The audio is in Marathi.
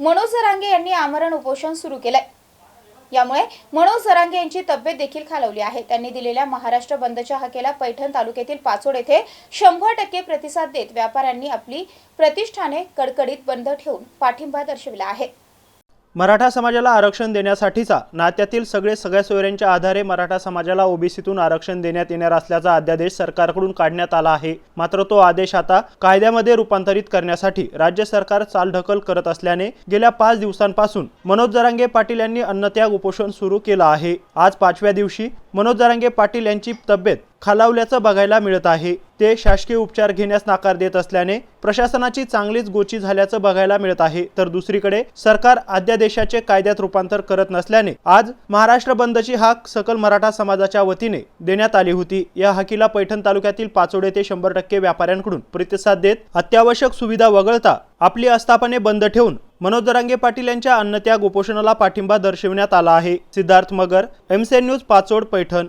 मनोज सरांगे यांनी आमरण उपोषण सुरू केलंय. यामुळे मनोज सरांगे यांची तब्येत देखील खालवली आहे. त्यांनी दिलेल्या महाराष्ट्र बंदच्या हाकेला पैठण तालुक्यातील पाचोड येथे शंभर टक्के प्रतिसाद देत व्यापाऱ्यांनी आपली प्रतिष्ठाने कडकडीत बंद ठेवून पाठिंबा दर्शविला आहे. मराठा समाजाला आरक्षण देण्यासाठीचा नात्यातील सगळे सगळ्या सोयऱ्यांच्या आधारे मराठा समाजाला ओबीसीतून आरक्षण देण्यात येणार असल्याचा अध्यादेश सरकारकडून काढण्यात आला आहे. मात्र तो आदेश आता कायद्यामध्ये रूपांतरित करण्यासाठी राज्य सरकार चालढकल करत असल्याने गेल्या पाच दिवसांपासून मनोज जरांगे पाटील यांनी अन्नत्याग उपोषण सुरू केलं आहे. आज पाचव्या दिवशी मनोज जरांगे पाटील यांची तब्येत खालावल्याचं बघायला मिळत आहे. ते शासकीय उपचार घेण्यास नकार देत असल्याने प्रशासनाची चांगलीच गोची झाल्याचं बघायला मिळत आहे. तर दुसरीकडे सरकार अध्यादेशाचे कायद्यात रूपांतर करत नसल्याने आज महाराष्ट्र बंदची हाक सकल मराठा समाजाच्या वतीने देण्यात आली होती. या हाकीला पैठण तालुक्यातील पाचोडे ते शंभर टक्के व्यापाऱ्यांकडून प्रतिसाद देत अत्यावश्यक सुविधा वगळता आपली आस्थापने बंद ठेवून मनोज दरांगे पाटील यांच्या अन्नत्याग उपोषणाला पाठिंबा दर्शविण्यात आला आहे. सिद्धार्थ मगर एमसेन न्यूज पाचोड पैठण.